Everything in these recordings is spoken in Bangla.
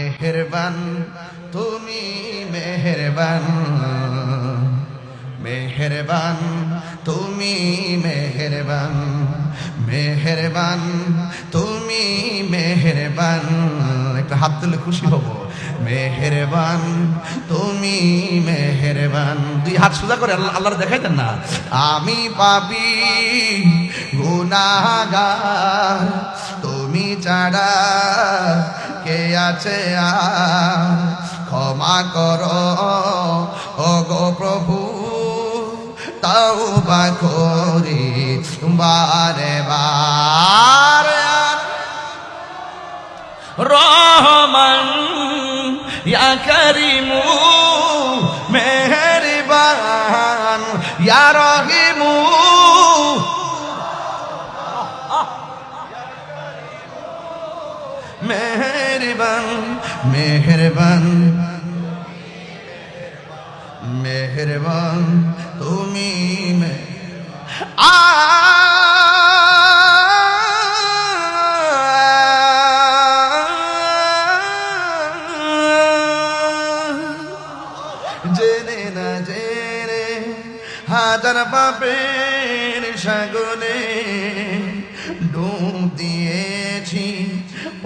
মেহেরবান, তুমি মেহেরবান। মেহেরবান, তুমি মেহেরবান। মেহেরবান, তুমি মেহেরবান। একটা হাত তুলে খুশি হব। মেহেরবান, তুমি মেহেরবান। দুই হাত সোজা করে আল্লাহ আল্লাহর দেখাইতেন না। আমি পাবি গুনাগার তুমি ছাড়া কে আছে ক্ষমা করো গো প্রভু তাও বা করি বারে বারে। রহমান, ইয়া করিমু, মেহরবান, ইয়া রহিমু মেহরবান মেহরবান মেহরবান তুমি আ জেনে না জেনে হাজার পাপের সাগরে ডুব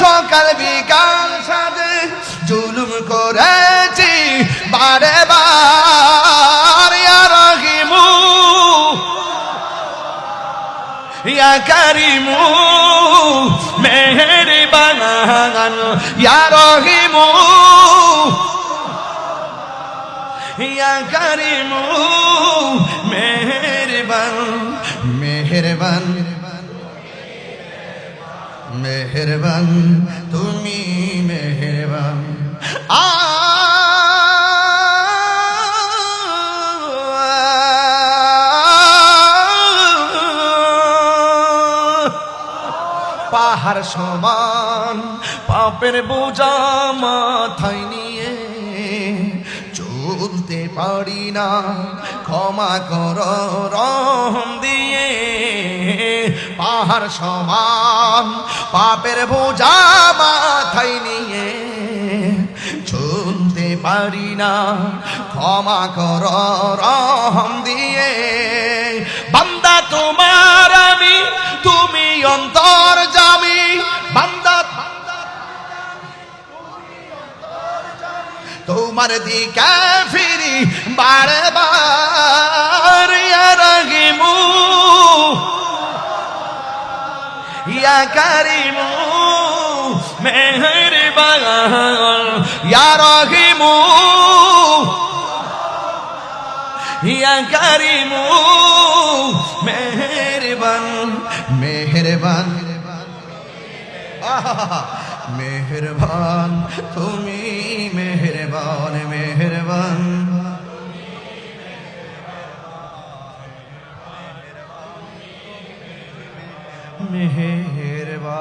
সকাল বিকাল সাজে জুলুম করেছি, বারে বার রহিমু। ইয়া করিমু, মেহেরবান, ইয়া রহিমু। ইয়া করিমু, মেহেরবান মেহেরবান। মেহেরবান, তুমি মেহেরবান। আ পাহাড় সমান, পাপের বোঝা মাথায় নিয়ে চলতে পারি না। ক্ষমা কর পাহাড় সমান, পাপের বোঝা মাথায় নিয়ে চলতে পারি না। ক্ষমা কর, রহম দিয়ে। বান্দা তোমার আমি, তুমি অন্তর যাবি বান্দা, তোমার দিকে ফিরি বারে বার ইয়া কারিমু মেহেরবান ইয়া রহিমু। ইয়া কারিমু মেহেরবান মেহেরবান। মেহেরবান তুমি মেহেরবা